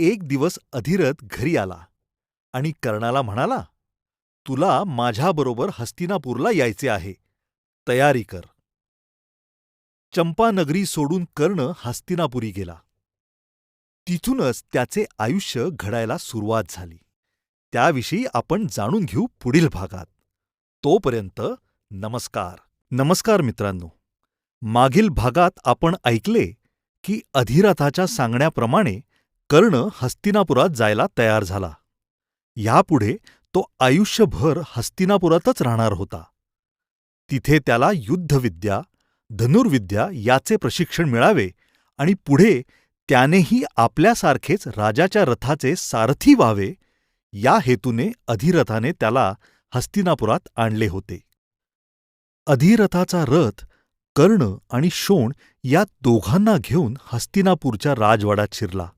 एक दिवस अधिरथ घरी आला आणि कर्णाला म्हणाला तुला माझ्याबरोबर हस्तिनापूरला यायचे आहे. तयारी कर. चंपानगरी सोडून कर्ण हस्तिनापुरी गेला. तिथूनच त्याचे आयुष्य घडायला सुरुवात झाली. त्याविषयी आपण जाणून घेऊ पुढील भागात. तोपर्यंत नमस्कार. नमस्कार मित्रांनो. मागील भागात आपण ऐकले की अधिरथाच्या सांगण्याप्रमाणे कर्ण हस्तिनापुरात जायला तयार झाला. यापुढे तो आयुष्यभर हस्तिनापुरातच राहणार होता. तिथे त्याला युद्धविद्या धनुर्विद्या याचे प्रशिक्षण मिळावे आणि पुढे त्यानेही आपल्यासारखेच राजाच्या रथाचे सारथी व्हावे या हेतूने अधिरथाने त्याला हस्तिनापुरात आणले होते. अधिरथाचा रथ कर्ण आणि शोण या दोघांना घेऊन हस्तिनापूरच्या राजवाड्यात शिरला.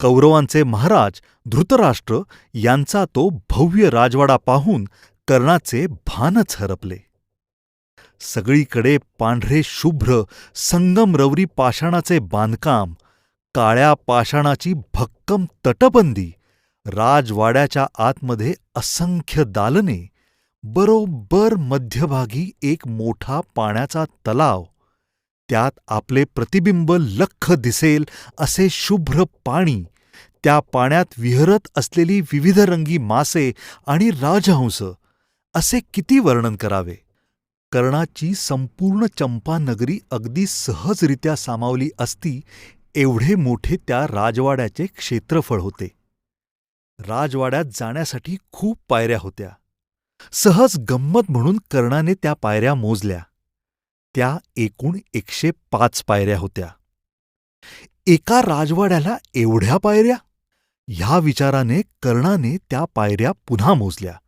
कौरवांचे महाराज धृतराष्ट्र यांचा तो भव्य राजवाडा पाहून कर्णाचे भानच हरपले. सगळीकडे पांढरे शुभ्र संगमरवरी पाषाणाचे बांधकाम काळ्या पाषाणाची भक्कम तटबंदी राजवाड्याच्या आतमध्ये असंख्य दालने बरोबर मध्यभागी एक मोठा पाण्याचा तलाव त्यात आपले प्रतिबिंब लख दिसेल असे शुभ्र पाणी. त्या पाण्यात विहरत असलेली विविध रंगी मासे आणि राजहंस. असे किती वर्णन करावे? कर्णाची संपूर्ण चंपानगरी अगदी सहजरित्या सामावली असती एवढे मोठे त्या राजवाड्याचे क्षेत्रफळ होते. राजवाड्यात जाण्यासाठी खूप पायऱ्या होत्या. सहज गंमत म्हणून कर्णाने त्या पायऱ्या मोजल्या. त्या एकूण एकशे पाच पायऱ्या होत्या. एका राजवाड्याला एवढ्या पायऱ्या? ह्या विचाराने कर्णाने त्या पायऱ्या पुन्हा मोजल्या.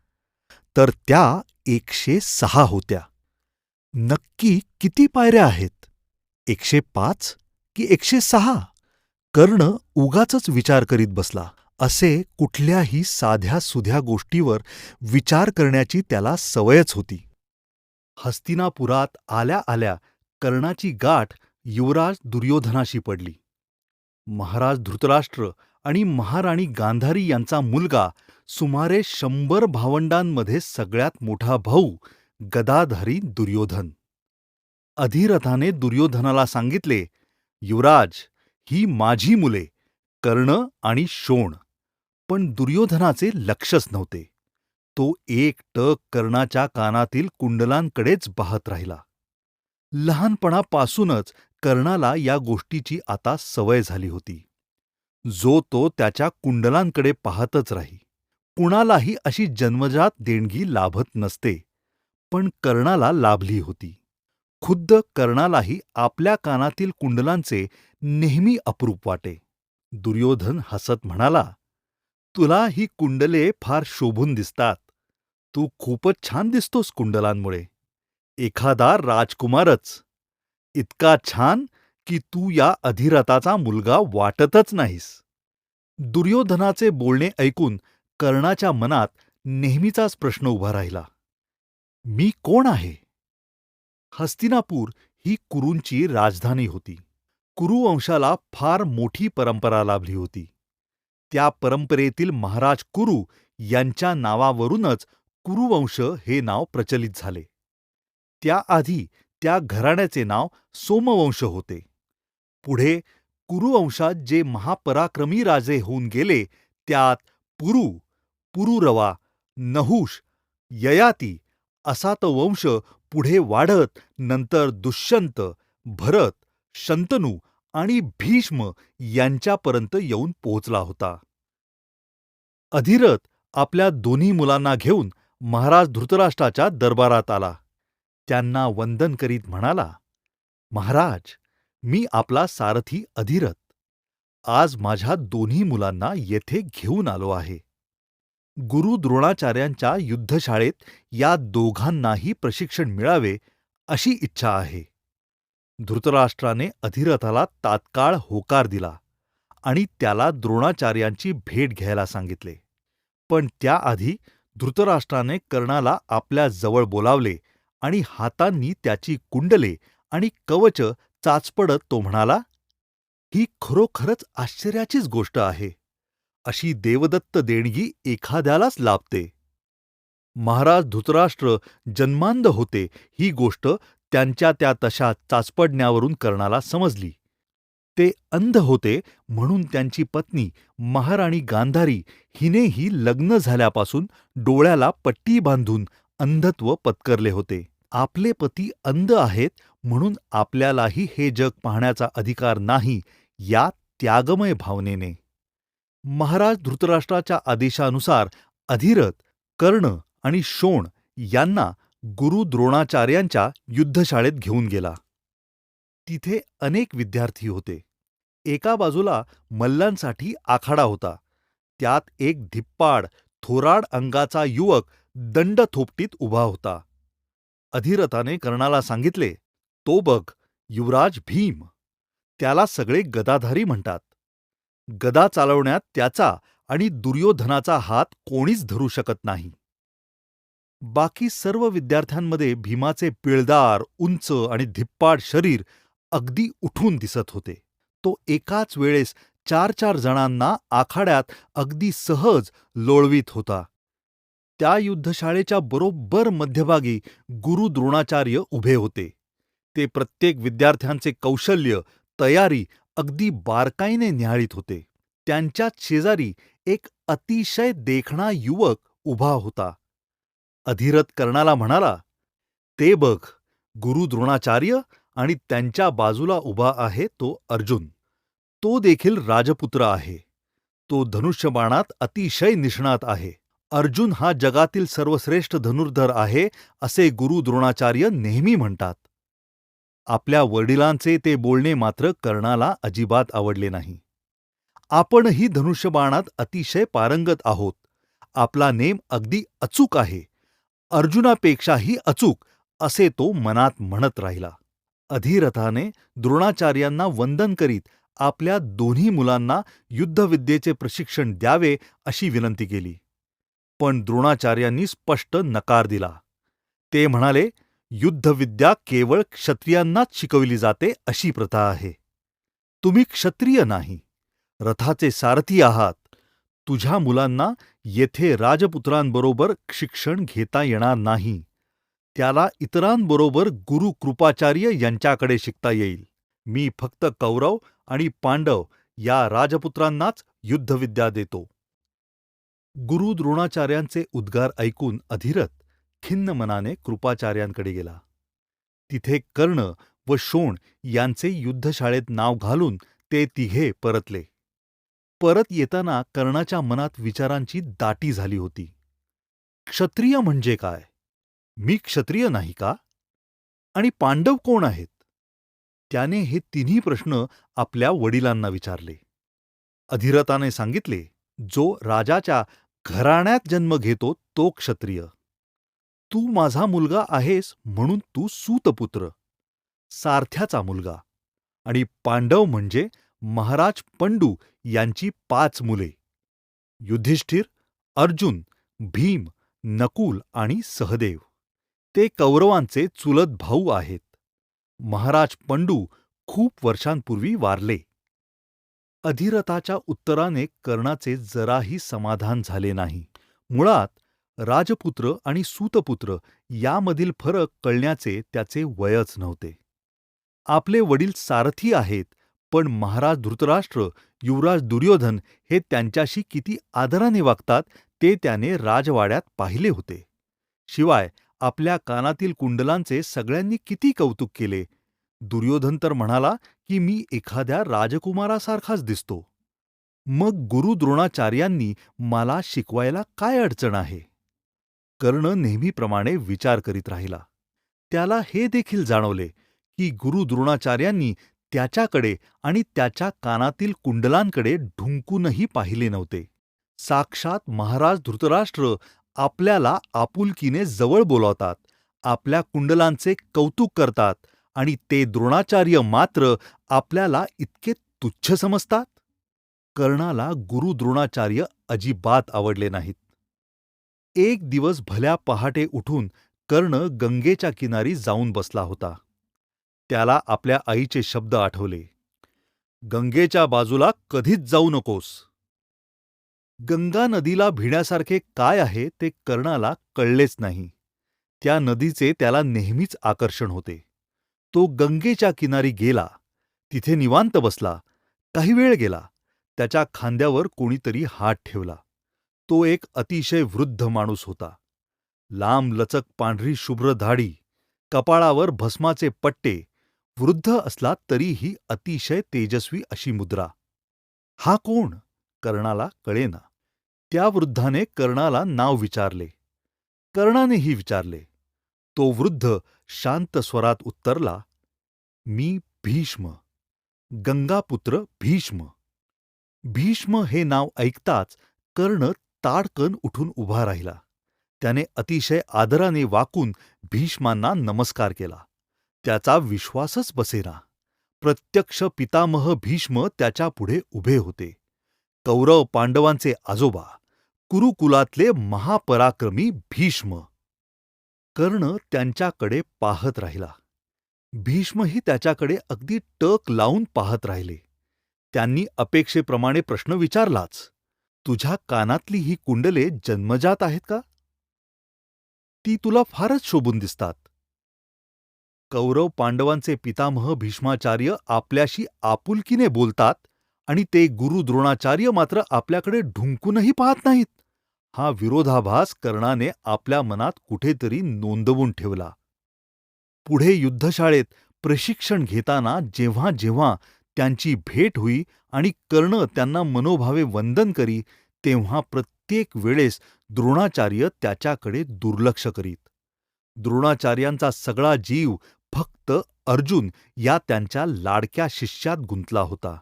तर त्या एकशे सहा होत्या. नक्की किती पायऱ्या आहेत? एकशे पाच की एकशे सहा? कर्ण उगाच विचार करीत बसला. असे कुठल्याही साध्या सुध्या गोष्टीवर विचार करण्याची त्याला सवयच होती. हस्तिनापुरात आल्या आल्या कर्णाची गाठ युवराज दुर्योधनाशी पडली. महाराज धृतराष्ट्र आणि महाराणी गांधारी यांचा मुलगा सुमारे शंभर भावंडांमध्ये सगळ्यात मोठा भाऊ गदाधारी दुर्योधन. अधिरथाने दुर्योधनाला सांगितले युवराज ही माझी मुले कर्ण आणि शोण. पण दुर्योधनाचे लक्षच नव्हते. तो एकटक कर्णाच्या कानातील कुंडलांकडेच पाहत राहिला. लहानपणापासूनच कर्णाला या गोष्टीची आता सवय झाली होती. जो तो त्याच्या कुंडलांकडे पाहतच राही. कुणालाही अशी जन्मजात देणगी लाभत नसते पण कर्णाला लाभली होती. खुद्द कर्णालाही आपल्या कानातील कुंडलांचे नेहमी अप्रूप वाटे. दुर्योधन हसत म्हणाला तुला ही कुंडले फार शोभून दिसतात. तू खूपच छान दिसतोस कुंडलांमुळे. एखादा राजकुमारच. इतका छान की तू या अधिरथाचा मुलगा वाटतच नाहीस. दुर्योधनाचे बोलणे ऐकून कर्णाच्या मनात नेहमीचाच प्रश्न उभा राहिला. मी कोण आहे? हस्तिनापूर ही कुरूंची राजधानी होती. कुरुवंशाला फार मोठी परंपरा लाभली होती. त्या परंपरेतील महाराज कुरु यांच्या नावावरूनच कुरुवंश हे नाव प्रचलित झाले. त्याआधी त्या घराण्याचे नाव सोमवंश होते. पुढे कुरुवंशात जे महापराक्रमी राजे होऊन गेले त्यात पुरू पुरुरवा नहुष ययाती असा तो वंश पुढे वाढत नंतर दुष्यंत भरत शंतनू आणि भीष्म यांच्यापर्यंत येऊन पोहोचला होता. अधिरथ आपल्या दोन्ही मुलांना घेऊन महाराज धृतराष्ट्राच्या दरबारात आला. त्यांना वंदन करीत म्हणाला महाराज मी आपला सारथी अधिरथ. आज माझ्या दोन्ही मुलांना येथे घेऊन आलो आहे. गुरु द्रोणाचार्यांच्या युद्धशाळेत या दोघांनाही प्रशिक्षण मिळावे अशी इच्छा आहे. धृतराष्ट्राने अधिरथाला तात्काळ होकार दिला आणि त्याला द्रोणाचार्यांची भेट घ्यायला सांगितले. पण त्याआधी धृतराष्ट्राने कर्णाला आपल्या जवळ बोलावले आणि हातांनी त्याची कुंडले आणि कवच चाचपडत तो म्हणाला ही खरोखरच आश्चर्याचीच गोष्ट आहे. अशी देवदत्त देणगी एखाद्यालाच लाभते. महाराज धृतराष्ट्र जन्मांध होते ही गोष्ट त्यांच्या त्या तशा चाचपडण्यावरून कर्णाला समजली. ते अंध होते म्हणून त्यांची पत्नी महाराणी गांधारी हिनेही लग्न झाल्यापासून डोळ्याला पट्टी बांधून अंधत्व पत्करले होते. आपले पती अंध आहेत म्हणून आपल्यालाही हे जग पाहण्याचा अधिकार नाही या त्यागमय भावनेने. महाराज धृतराष्ट्राच्या आदेशानुसार अधिरथ कर्ण आणि शोण यांना गुरु द्रोणाचार्यांच्या युद्धशाळेत घेऊन गेला. तिथे अनेक विद्यार्थी होते. एका बाजूला मल्लांसाठी आखाडा होता. त्यात एक धिप्पाड थोराड अंगाचा युवक दंड थोपटीत उभा होता. अधिरथाने कर्णाला सांगितले तो बघ युवराज भीम. त्याला सगळे गदाधारी म्हणतात. गदा चालवण्यात त्याचा आणि दुर्योधनाचा हात कोणीच धरू शकत नाही. बाकी सर्व विद्यार्थ्यांमध्ये भीमाचे पिळदार उंच आणि धिप्पाड शरीर अगदी उठून दिसत होते. तो एकाच वेळेस चार चार जणांना आखाड्यात अगदी सहज लोळवीत होता. त्या युद्धशाळेच्या बरोबर मध्यभागी गुरु द्रोणाचार्य उभे होते. ते प्रत्येक विद्यार्थ्यांचे कौशल्य तयारी अगदी बारकाईने न्याहाळीत होते. त्यांच्याच शेजारी एक अतिशय देखणा युवक उभा होता. अधिरथ कर्णाला म्हणाला ते बघ गुरु द्रोणाचार्य आणि त्यांच्या बाजूला उभा आहे तो अर्जुन. तो देखील राजपुत्र आहे. तो धनुष्यबाणात अतिशय निष्णात आहे. अर्जुन हा जगातील सर्वश्रेष्ठ धनुर्धर आहे असे गुरु द्रोणाचार्य नेहमी म्हणतात. आपल्या वडिलांचे ते बोलणे मात्र कर्णाला अजिबात आवडले नाही. आपणही धनुष्यबाणात अतिशय पारंगत आहोत. आपला नेम अगदी अचूक आहे. अर्जुनापेक्षाही अचूक असे तो मनात म्हणत राहिला. अधिरथाने द्रोणाचार्यांना वंदन करीत आपल्या दोन्ही मुलांना युद्धविद्येचे प्रशिक्षण द्यावे अशी विनंती केली. पण द्रोणाचार्यांनी स्पष्ट नकार दिला. ते म्हणाले युद्धविद्या केवळ क्षत्रियांनाच शिकवली जाते अशी प्रथा आहे. तुम्ही क्षत्रिय नाही. रथाचे सारथी आहात. तुझ्या मुलांना येथे राजपुत्रांबरोबर शिक्षण घेता येणार नाही. त्याला इतरांबरोबर गुरु कृपाचार्य यांच्याकडे शिकता येईल. मी फक्त कौरव आणि पांडव या राजपुत्रांनाच युद्धविद्या देतो. गुरु द्रोणाचार्यांचे उद्गार ऐकून अधिरथ खिन्न मनाने कृपाचार्यांकडे गेला. तिथे कर्ण व शोण यांचे युद्धशाळेत नाव घालून ते तिघे परतले. परत येताना कर्णाच्या मनात विचारांची दाटी झाली होती. क्षत्रिय म्हणजे काय? मी क्षत्रिय नाही का? आणि पांडव कोण आहेत? त्याने हे तिन्ही प्रश्न आपल्या वडिलांना विचारले. अधिरथाने सांगितले जो राजाच्या घराण्यात जन्म घेतो तो क्षत्रिय. तू माझा मुलगा आहेस म्हणून तू सूतपुत्र. सारथ्याचा मुलगा. आणि पांडव म्हणजे महाराज पंडू यांची पाच मुले. युधिष्ठिर अर्जुन भीम नकुल आणि सहदेव. ते कौरवांचे चुलत भाऊ आहेत. महाराज पंडू खूप वर्षांपूर्वी वारले. अधिरथाच्या उत्तराने कर्णाचे जराही समाधान झाले नाही. मुळात राजपुत्र आणि सूतपुत्र यामधील फरक कळण्याचे त्याचे वयच नव्हते. आपले वडील सारथी आहेत पण महाराज धृतराष्ट्र युवराज दुर्योधन हे त्यांच्याशी किती आदराने वागतात ते त्याने राजवाड्यात पाहिले होते. शिवाय आपल्या कानातील कुंडलांचे सगळ्यांनी किती कौतुक केले. दुर्योधन तर म्हणाला की मी एखाद्या राजकुमारासारखाच दिसतो. मग गुरु द्रोणाचार्यांनी मला शिकवायला काय अडचण आहे? कर्ण नेहमीप्रमाणे विचार करीत राहिला. त्याला हे देखील जाणवले की गुरु द्रोणाचार्यांनी त्याच्याकडे आणि त्याच्या कानातील कुंडलांकडे ढुंकूनही पाहिले नव्हते. साक्षात महाराज धृतराष्ट्र आपल्याला आपुलकीने जवळ बोलावतात आपल्या कुंडलांचे कौतुक करतात आणि ते द्रोणाचार्य मात्र आपल्याला इतके तुच्छ समजतात? कर्णाला गुरु द्रोणाचार्य अजिबात आवडले नाहीत. एक दिवस भल्या पहाटे उठून कर्ण गंगेच्या किनारी जाऊन बसला होता. त्याला आपल्या आईचे शब्द आठवले. गंगेच्या बाजूला कधीच जाऊ नकोस. गंगा नदीला भिण्यासारखे काय आहे ते कर्णाला कळलेच नाही. त्या नदीचे त्याला नेहमीच आकर्षण होते. तो गंगेच्या किनारी गेला. तिथे निवांत बसला. काही वेळ गेला. त्याच्या खांद्यावर कोणीतरी हात ठेवला. तो एक अतिशय वृद्ध माणूस होता. लांब लचक पांढरी शुभ्र धाडी कपाळावर भस्माचे पट्टे वृद्ध असला तरीही अतिशय तेजस्वी अशी मुद्रा. हा कोण? कर्णाला कळेना. त्या वृद्धाने कर्णाला नाव विचारले. कर्णानेही विचारले. तो वृद्ध शांत स्वरात उत्तरला मी भीष्म. गंगापुत्र भीष्म. भीष्म हे नाव ऐकताच कर्ण ताडकन उठून उभा राहिला. त्याने अतिशय आदराने वाकून भीष्मांना नमस्कार केला. त्याचा विश्वासच बसेना. प्रत्यक्ष पितामह भीष्म त्याच्यापुढे उभे होते. कौरव पांडवांचे आजोबा कुरुकुलातले महापराक्रमी भीष्म. कर्ण त्यांच्याकडे पाहत राहिला. भीष्मही त्याच्याकडे अगदी टक लावून पाहत राहिले. त्यांनी अपेक्षेप्रमाणे प्रश्न विचारलाच. तुझ्या कानातली ही कुंडले जन्मजात आहेत का? ती तुला फारच शोभून दिसतात. कौरव पांडवांचे पितामह भीष्माचार्य आपल्याशी आपुलकीने बोलतात आणि ते गुरु द्रोणाचार्य मात्र आपल्याकडे ढुंकूनही पाहत नाहीत. हा विरोधाभास कर्णाने आपल्या मनात कुठेतरी नोंदवून ठेवला. पुढे युद्धशाळेत प्रशिक्षण घेताना जेव्हा जेव्हा त्यांची भेट होई आणि कर्ण त्यांना मनोभावे वंदन करी तेव्हा प्रत्येक वेळेस द्रोणाचार्य त्याच्याकडे दुर्लक्ष करीत. द्रोणाचार्यांचा सगळा जीव फक्त अर्जुन या त्यांच्या लाडक्या शिष्यात गुंतला होता.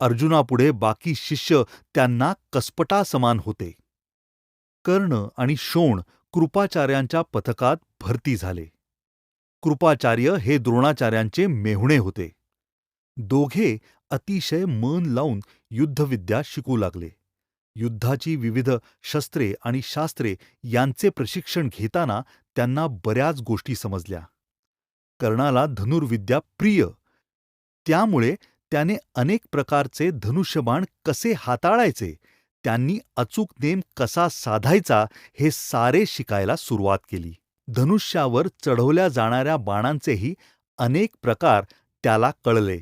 अर्जुनापुढे बाकी शिष्य त्यांना कसपटासमान होते. कर्ण आणि शोण कृपाचार्यांच्या पथकात भरती झाले. कृपाचार्य हे द्रोणाचार्यांचे मेहुणे होते. दोघे अतिशय मन लावून युद्धविद्या शिकू लागले. युद्धाची विविध शस्त्रे आणि शास्त्रे यांचे प्रशिक्षण घेताना त्यांना बऱ्याच गोष्टी समजल्या. कर्णाला धनुर्विद्या प्रिय. त्यामुळे त्याने अनेक प्रकारचे धनुष्यबाण कसे हाताळायचे त्यांनी अचूक नेम कसा साधायचा हे सारे शिकायला सुरुवात केली. धनुष्यावर चढवल्या जाणाऱ्या बाणांचेही अनेक प्रकार त्याला कळले.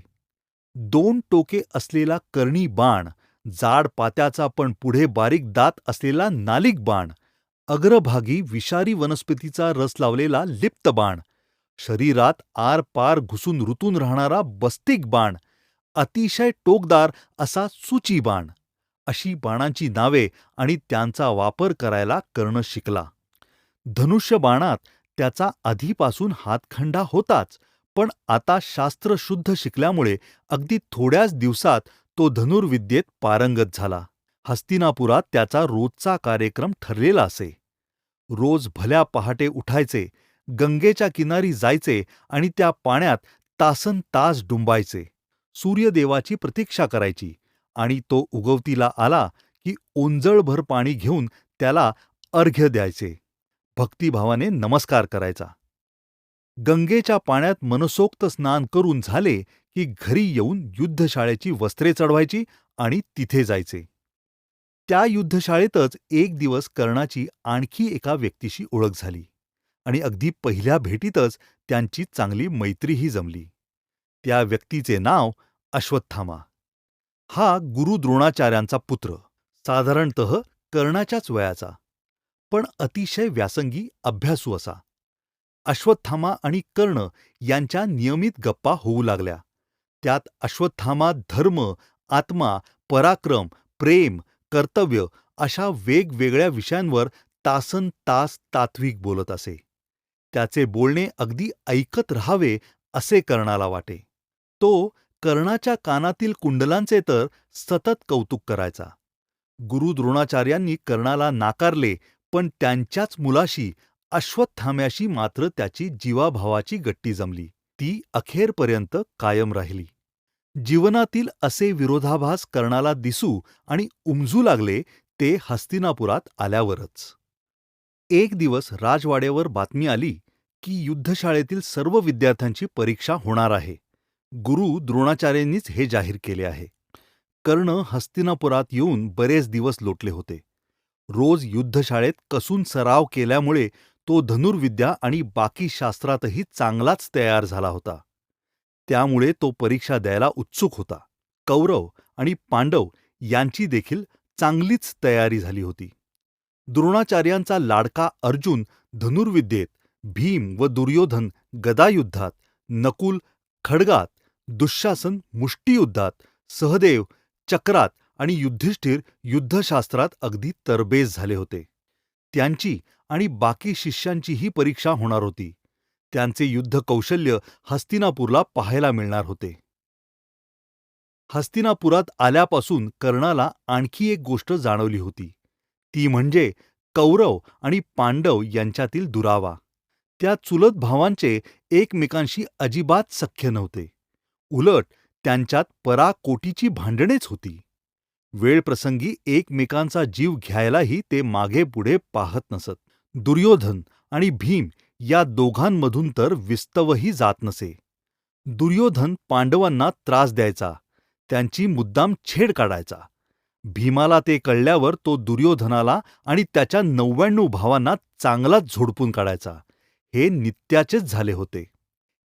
दोन टोके असलेला कर्णी बाण जाड पात्याचा पण पुढे बारीक दात असलेला नालिक बाण अग्रभागी विषारी वनस्पतीचा रस लावलेला लिप्त बाण शरीरात आरपार घुसून रुतून राहणारा बस्तिक बाण अतिशय टोकदार असा सुची बाण. अशी बाणांची नावे आणि त्यांचा वापर करायला कर्ण शिकला. धनुष्य बाणात त्याचा आधीपासून हातखंडा होताच पण आता शास्त्रशुद्ध शिकल्यामुळे अगदी थोड्याच दिवसात तो धनुर्विद्येत पारंगत झाला. हस्तिनापुरात त्याचा रोजचा कार्यक्रम ठरलेला असे. रोज भल्या पहाटे उठायचे गंगेच्या किनारी जायचे आणि त्या पाण्यात तासन तास डुंबायचे. सूर्यदेवाची प्रतीक्षा करायची आणि तो उगवतीला आला की ओंजळभर पाणी घेऊन त्याला अर्घ्य द्यायचे. भक्तिभावाने नमस्कार करायचा. गंगेच्या पाण्यात मनसोक्त स्नान करून झाले की घरी येऊन युद्धशाळेची वस्त्रे चढवायची आणि तिथे जायचे. त्या युद्धशाळेतच एक दिवस कर्णाची आणखी एका व्यक्तीशी ओळख झाली. आणि अगदी पहिल्या भेटीतच त्यांची चांगली मैत्रीही जमली. त्या व्यक्तीचे नाव अश्वत्थामा. हा गुरु द्रोणाचार्यांचा पुत्र साधारणत कर्णाच्याच वयाचा. पण अतिशय व्यासंगी अभ्यासू असा. अश्वत्थामा आणि कर्ण यांच्या नियमित गप्पा होऊ लागल्या. त्यात अश्वत्थामा धर्म आत्मा पराक्रम प्रेम कर्तव्य अशा वेगवेगळ्या विषयांवर तासन तास तात्विक बोलत असे. त्याचे बोलणे अगदी ऐकत राहावे असे कर्णाला वाटे. तो कर्णाच्या कानातील कुंडलांचे तर सतत कौतुक करायचा. गुरु द्रोणाचार्यांनी कर्णाला नाकारले पण त्यांच्याच मुलाशी अश्वत्थाम्याशी मात्र त्याची जीवाभावाची गट्टी जमली. ती अखेरपर्यंत कायम राहिली. जीवनातील असे विरोधाभास कर्णाला दिसू आणि उमजू लागले ते हस्तिनापुरात आल्यावरच. एक दिवस राजवाड्यावर बातमी आली की युद्धशाळेतील सर्व विद्यार्थ्यांची परीक्षा होणार आहे. गुरु द्रोणाचार्यांनीच हे जाहीर केले आहे. कर्ण हस्तिनापुरात येऊन बरेच दिवस लोटले होते. रोज युद्धशाळेत कसून सराव केल्यामुळे तो धनुर्विद्या आणि बाकी शास्त्रातही चांगलाच तयार झाला होता. त्यामुळे तो परीक्षा द्यायला उत्सुक होता. कौरव आणि पांडव यांची देखील चांगलीच तयारी झाली होती. द्रोणाचार्यांचा लाडका अर्जुन धनुर्विद्येत भीम व दुर्योधन गदायुद्धात नकुल खडगात दुःशासन मुष्टियुद्धात सहदेव चक्रात आणि युधिष्ठिर युद्धशास्त्रात अगदी तरबेज झाले होते. त्यांची आणि बाकी शिष्यांचीही परीक्षा होणार होती. त्यांचे युद्ध कौशल्य हस्तिनापूरला पाहायला मिळणार होते. हस्तिनापुरात आल्यापासून कर्णाला आणखी एक गोष्ट जाणवली होती. ती म्हणजे कौरव आणि पांडव यांच्यातील दुरावा. त्या चुलत भावांचे एकमेकांशी अजिबात सख्य नव्हते. उलट त्यांच्यात पराकोटीची भांडणेच होती. वेळप्रसंगी एकमेकांचा जीव घ्यायलाही ते मागे पुढे पाहत नसत. दुर्योधन आणि भीम या दोघांमधून तर विस्तवही जात नसे. दुर्योधन पांडवांना त्रास द्यायचा. त्यांची मुद्दाम छेड काढायचा. भीमाला ते कळल्यावर तो दुर्योधनाला आणि त्याच्या नव्याण्णव भावांना चांगलाच झोडपून काढायचा. हे नित्याचेच झाले होते.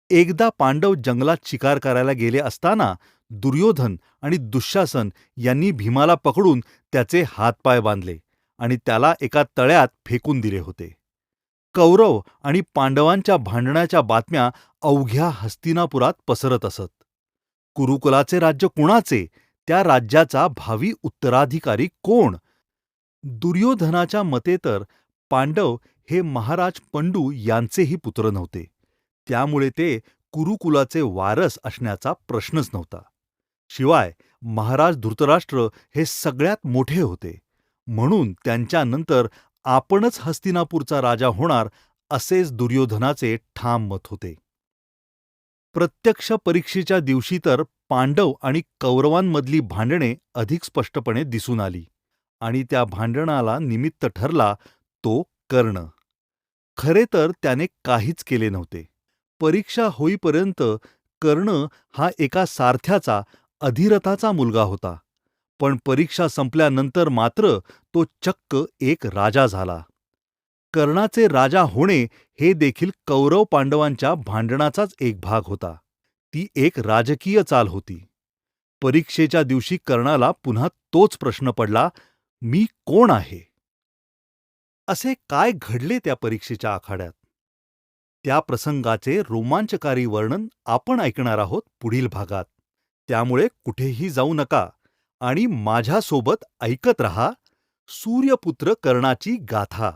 एकदा पांडव जंगलात शिकार करायला गेले असताना दुर्योधन आणि दुःशासन यांनी भीमाला पकडून त्याचे हातपाय बांधले आणि त्याला एका तळ्यात फेकून दिले होते. कौरव आणि पांडवांच्या भांडणाच्या बातम्या अवघ्या हस्तिनापुरात पसरत असत. कुरुकुलाचे राज्य कुणाचे? त्या राज्याचा भावी उत्तराधिकारी कोण? दुर्योधनाच्या मते तर पांडव हे महाराज पंडू यांचेही पुत्र नव्हते. त्यामुळे ते कुरुकुलाचे वारस असण्याचा प्रश्नच नव्हता. शिवाय महाराज धृतराष्ट्र हे सगळ्यात मोठे होते. म्हणून त्यांच्यानंतर आपणच हस्तिनापूरचा राजा होणार असेच दुर्योधनाचे ठाम मत होते. प्रत्यक्ष परीक्षेच्या दिवशी तर पांडव आणि कौरवांमधली भांडणे अधिक स्पष्टपणे दिसून आली आणि त्या भांडणाला निमित्त ठरला तो कर्ण. खरे तर त्याने काहीच केले नव्हते. परीक्षा होईपर्यंत कर्ण हा एका सारथ्याचा अधिरथाचा मुलगा होता. पण परीक्षा संपल्यानंतर मात्र तो चक्क एक राजा झाला. कर्णाचे राजा होणे हे देखील कौरव पांडवांच्या भांडणाचाच एक भाग होता. ती एक राजकीय चाल होती. परीक्षेच्या दिवशी कर्णाला पुन्हा तोच प्रश्न पडला मी कोण आहे? असे काय घडले त्या परीक्षेच्या आखाड्यात? त्या प्रसंगाचे रोमांचकारी वर्णन आपण ऐकणार आहोत पुढील भागात. त्यामुळे कुठेही जाऊ नका आणि माझ्यासोबत ऐकत रहा. सूर्यपुत्र कर्णाची गाथा.